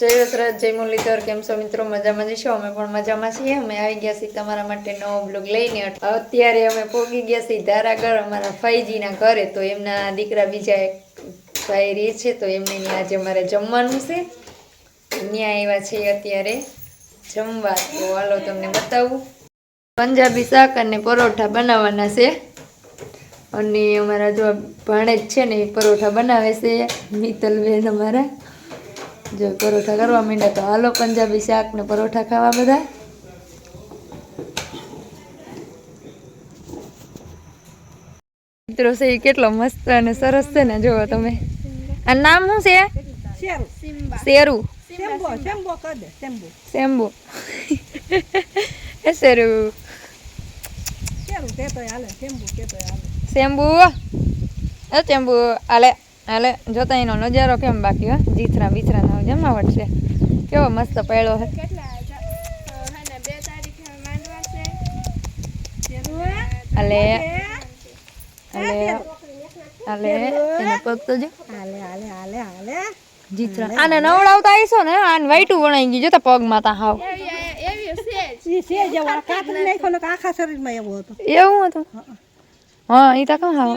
જય વસરાજ જય મુરલીધર, કેમ છો મિત્રો? મજામાં જઈશું અમે પણ મજામાં છીએ. અમે આવી ગયા છીએ તમારા માટે નવો બ્લોગ લઈને. અત્યારે અમે પહોંચી ગયા છીએ ધારાગઢ અમારા ફાઈજીના ઘરે. તો એમના દીકરા બીજા એક ભાઈ રહે છે, તો એમને આજે અમારે જમવાનું છે. ત્યાં આવ્યા છે અત્યારે જમવા. તો હાલો તમને બતાવું. પંજાબી શાક અને પરોઠા બનાવવાના છે. અને અમારા જો ભાણેજ છે ને એ પરોઠા બનાવે છે. મિત્તલબેન અમારા. જો પરોઠા કરવા માંડ્યા તો હાલો પંજાબી શાક ને પરોઠા ખાવા બધા. મિત્રો છે એ કેટલો મસ્ત અને સરસ છે ને જોવો તમે. આ નામ શું છે? શેરું. એ એ શેમ્બુ આલે આલે જોતા એનો નજારો કેમ બાકી હોય જીથરા બીથરા જમાવટ છે કેવો મસ્ત પડ્યો છે અલે અલે અલે એનો પગ તો જો. હાલે હાલે હાલે હાલે જીથરા આને નવડાવતા આવીશો ને આને વાઈટું વણાઈ ગયું. જોતા પગમાં તા હાવ. એવું હતું. હા એ તો કામ હાવ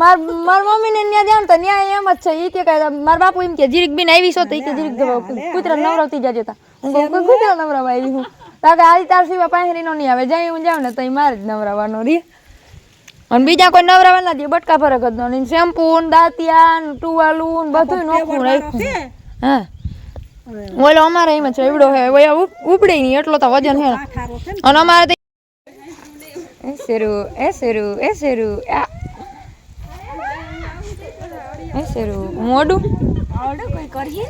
માર માર મમ્મીને ત્યાં જાણ તો ત્યાં એમ જ છે. ઈ કે કાય મારા બાપુ એમ કે જીરીક બીન આવી છો? તો ઈ કે જીરીક દવા કૂતરા નવરાવતી જાજે તા. હું કહું કોઈ નવરાવા આવી હું? તાકે આજ તાર સિવાય પાંહરીનો નહીં આવે. જાય હું જાઉં ને તો મારે જ નવરાવાનો રી. અને બીજા કોઈ નવરાવા ના દે. બટકા ફરક જ નહીં શેમ્પુ ને દાંતિયા ને ટુવાલું ને બધું નોખું રાખ્યું. હા. ઓલો અમારે એમ છે. એવડો હે ઉપડે નહીં. એટલો તો વજન હે. આઠારો Seru, é seru, é seru. Ah. É seru. મોડું આવડો કોઈ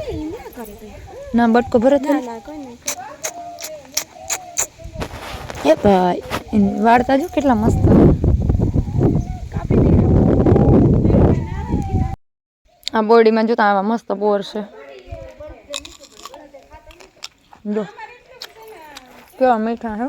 ના બટકો ભરો તો એ ભાઈ વાળતા જો કેટલા મસ્ત આ બોડીમાં જોતા આવા મસ્ત બોર છે જો કેવા મીઠા હે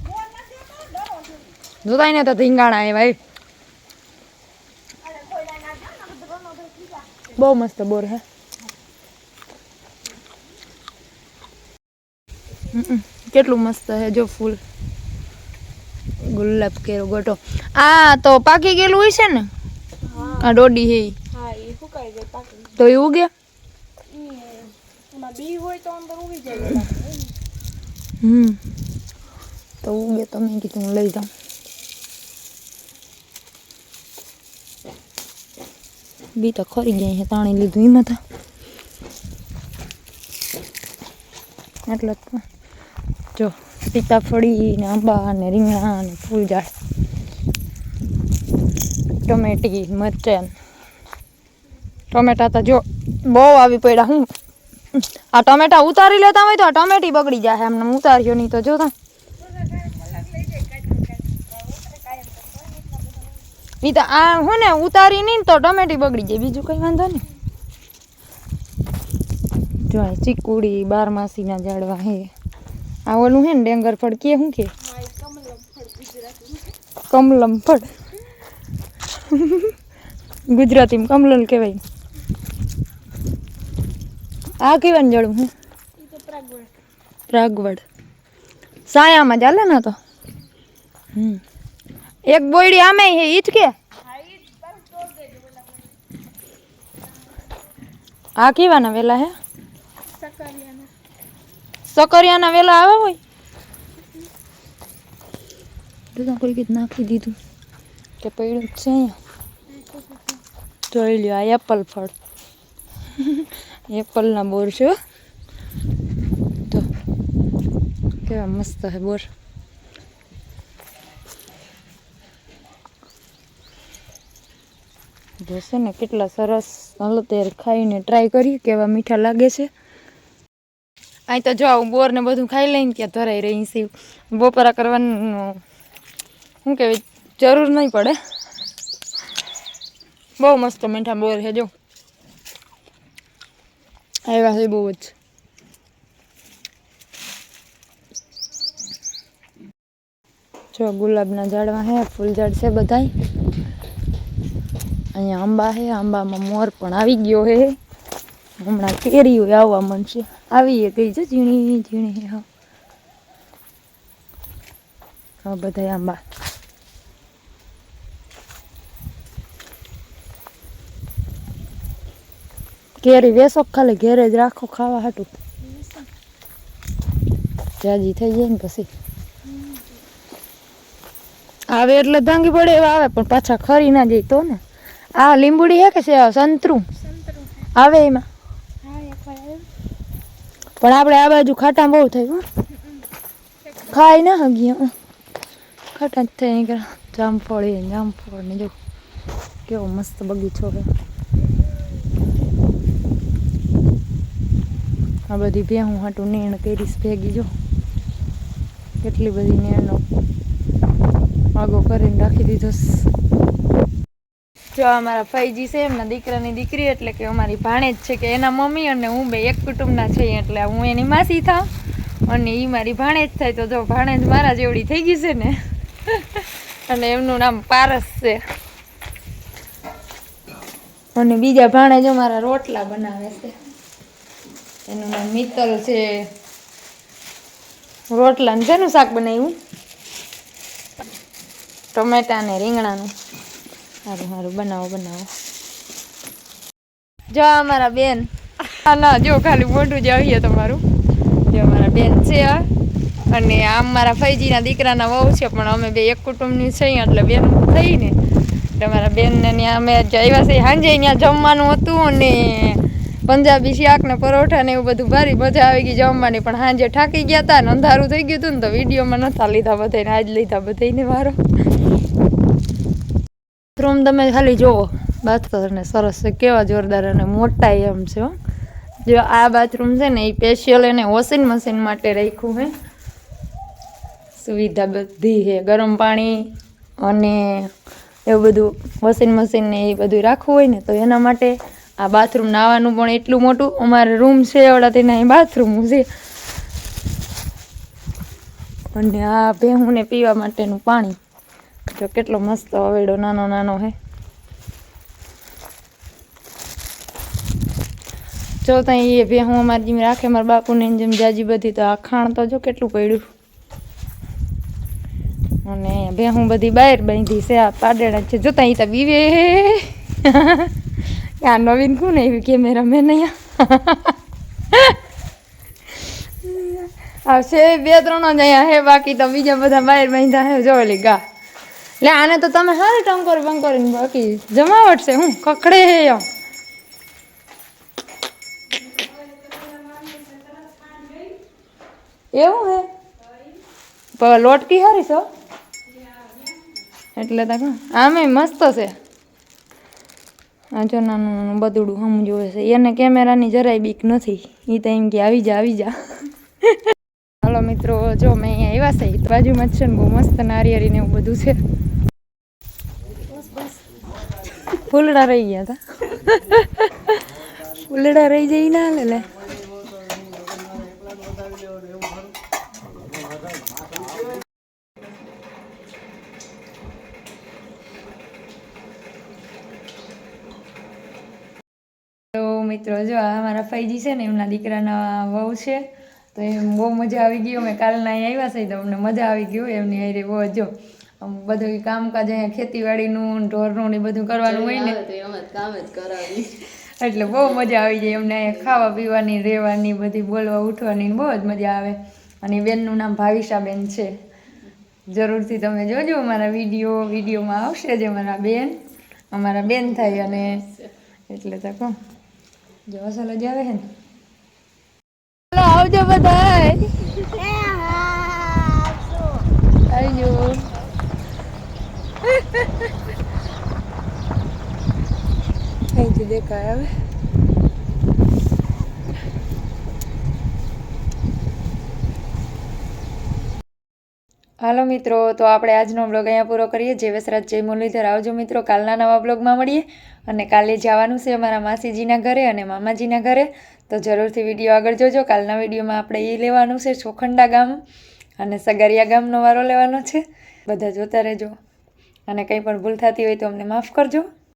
એ, એ જોતા ને તો ધીંગાણા એ ભાઈ બહુ મસ્ત બોર હે. હમ, કેટલું મસ્ત હે જો ફૂલ. ગુલાબ કેરો ગોટો. આ તો પાકી ગયેલું હોય છે ને? આ ડોડી હે. ઈ. તો એ ઉગે? હમ. તો ઉગે તો મેં કીધું હું લઈ જાઉં. બી તો ખરી ગયા છે, તાણી લીધું એમાં તો. એટલે જ જો, સીતાફળી ને આંબા ને રીંગણા ને ફૂલ ઝાડ ટમેટી, મરચાં. ટમેટા તો જો બહુ આવી પડ્યા, હું આ ટમેટા ઉતારી લેતા હોય તો આ ટમેટી બગડી જાય એમને ઉતાર્યો નહીં તો જોતા ઈ તો આ હું ને ઉતારી નહીં તો ટમેટી બગડી જાય. બીજું કંઈ વાંધો નહીં. જો ચીકુડી બારમાસીના ઝાડવા હે. આ ઓલું હે ને ડેંગર ફળ કે શું કે? કમલમ ફળ. ગુજરાતીમાં કમલમ કહેવાય. આ કેવાનું જડું હું? પ્રાગવડ. સાયામાં ચાલે ને તો? હમ. એક બોયડી આમે હે ઈ જ કે આ કેવાના વેલા હે સકરિયાના વેલા આવે હોય તો કોઈ કીધું નાખી દીધું કે પડ્યું જ છે અહીંયા જોઈ લ્યો આ એપલ ફળ એપલના બોર છે હો. તો કેવા મસ્ત હે બોર જોશે ને કેટલા સરસ હાલો ત્યારે ખાઈને ટ્રાય કરીએ કેવા મીઠા લાગે છે. અહીં તો જો હું બોર ને બધું ખાઈ લઈને ત્યાં ધરાઈ રહી છે. બપોરા કરવાનું શું કહેવાય, જરૂર નહીં પડે. બહુ મસ્ત મીઠા બોર છે જો. આવ્યા છે બહુ જ. જો ગુલાબના ઝાડમાં હે ફૂલ ઝાડ છે બધાય. અહીંયા આંબા છે આંબામાં મોર પણ આવી ગયો હે. હમણાં કેરીઓ આવવા મળશે આવી એ ગઈ છે ઝીણી ઝીણી હા હા. બધા આંબા. કેરી વેસો ખાલી ઘેરે જ રાખો, ખાવા હાટું. જાજી થઈ જાય ને પછી. આવે એટલે ભાંગી પડે એવા આવે, પણ પાછા ખરી ના જાય તો ને. આ લીંબુડી હે કે સંતરું. આવે એમાં? પણ આપણે આ બાજુ ખાટા બહુ થયું ખાઈ ના હગી. ખાટા જ થઈ નીકળ્યા જામફળ જામફળ ને જો. કેવો મસ્ત બગીચો છે. આ બધી ભે હું હાટું નેણ કરીશ ભેગી, જો. કેટલી બધી નીણનો આગો કરીને રાખી દીધો. જો અમારા ફઈજી છે, એમના દીકરાની દીકરી, એટલે કે અમારી ભાણેજ છે કે એના મમ્મી અને હું બે એક કુટુંબના છીએ, એટલે હું એની માસી થાઉં અને એ મારી ભાણેજ થાય. તો જો ભાણેજ મારા જેવડી થઈ ગઈ છે ને, અને એમનું નામ પારસ છે. અને બીજા ભાણેજ અમારા રોટલા બનાવે છે. એનું નામ મિત્તલ છે. રોટલા ને શેનું શાક બનાવ્યું? ટમેટા ને રીંગણાનું. સારું સારું બનાવો બનાવો. જો અમારા બેન. ના જો ખાલી મોઢું જ આવીએ તમારું. જો અમારા બેન છે આ. અને આમ મારા ફૈજીના દીકરાના વહુ છે પણ અમે બે એક કુટુંબની છે એટલે બેન થઈને તમારા એટલે અમારા બેનને ત્યાં અમે જ આવ્યા છીએ. સાંજે ત્યાં જમવાનું હતું અને પંજાબી શાક ને પરોઠા ને એવું બધું ભારી મજા આવી ગઈ જમવાની. પણ સાંજે થાકી ગયા હતા ને અંધારું થઈ ગયું હતું ને તો વિડીયોમાં નતા લીધા બધાને આજ લીધા બધાને વારો. બાથરૂમ તમે ખાલી જુઓ. બાથરૂમ ને સરસ છે. કેવા જોરદાર અને મોટા એમ છે હો. જો આ બાથરૂમ છે ને એ સ્પેશિયલ એને વોશિંગ મશીન માટે રાખ્યું છે. સુવિધા બધી છે. ગરમ પાણી અને એવું બધું વોશિંગ મશીન ને એ બધું રાખવું હોય ને તો એના માટે આ બાથરૂમ નાવાનું પણ એટલું મોટું. અમારે રૂમ છે એવડા તેના એ બાથરૂમ છે. અને આ ભેહુંને પીવા માટેનું પાણી. જો કેટલો મસ્ત હવેડો નાનો નાનો હે. જો ત્યાં એ ભે હું અમારી જેમ રાખે મારા બાપુને જેમ જાજી બધી, તો આ ખાણ તો જો કેટલું પડ્યું. અને ભેહું બધી બહાર બાંધી છે, આ પાડેડા છે. જોતા એ તો બીવે. આ નવીન કોણ એવી કેમેરા મેન અહીંયા. આવશે, બે ત્રણ જ અહીંયા હે, બાકી તો બીજા બધા બહાર બાંધ્યા હે જોયેલી ગા. લે, આને તો તમે હારી ટંકોર બંકોર બાકી જમાવટ છે, હું કકડે હે એવું હે? લોટકી હારી છો એટલે તક આમે મસ્ત છે. આ જો નાનું નાનું બદુડું હમ જોવે છે, એને કેમેરાની જરાય બીક નથી. એ તો એમ કે આવી જા આવી જા. હાલો મિત્રો, જો મેં અહીંયા આવ્યા છે બાજુમાં જ છે ને, બહુ મસ્ત નારિયેરીને એવું બધું છે. ફૂલડા રહી ગયા હતા ફૂલડા રહી જઈ ના હાલે લે મિત્રો, જો આ મારા ફાઈજી છે ને, એમના દીકરાના વહુ છે, તો એમ બહુ મજા આવી ગઈ. અમે કાલના અહીં આવ્યા છે, તો અમને મજા આવી ગયું એમની હારે. બહુ જો બધું કામકાજ અહીંયા ખેતીવાડીનું ઢોરનું ને બધું કરવાનું હોય ને. એટલે બહુ મજા આવી જાય એમને અહીંયા ખાવા પીવાની રહેવાની બધી બોલવા ઉઠવાની બહુ જ મજા આવે. અને બેનનું નામ ભાવિશાબેન છે. જરૂરથી તમે જોજો અમારા વીડિયો વિડીયોમાં આવશે જ અમારા બેન. અમારા બેન થાય અને એટલે તો કહું જો અસલ જ આવે છે ને. ચાલો આવજો બધાય આવજો અહીંથી દેખાય આવે. હાલો મિત્રો, તો આપણે આજનો બ્લોગ અહીંયા પૂરો કરીએ. જે વસરાજ જય મુરલીધર, આવજો મિત્રો, કાલના નવા બ્લોગમાં મળીએ. અને કાલે જવાનું છે અમારા માસીજીના ઘરે અને મામાજીના ઘરે. તો જરૂરથી વીડિયો આગળ જોજો. કાલના વિડીયોમાં આપણે એ લેવાનું છે ચોખંડા ગામ અને સગારિયા ગામનો વારો લેવાનો છે. બધા જોતા રહેજો. અને કંઈ પણ ભૂલ થતી હોય તો અમને માફ કરજો.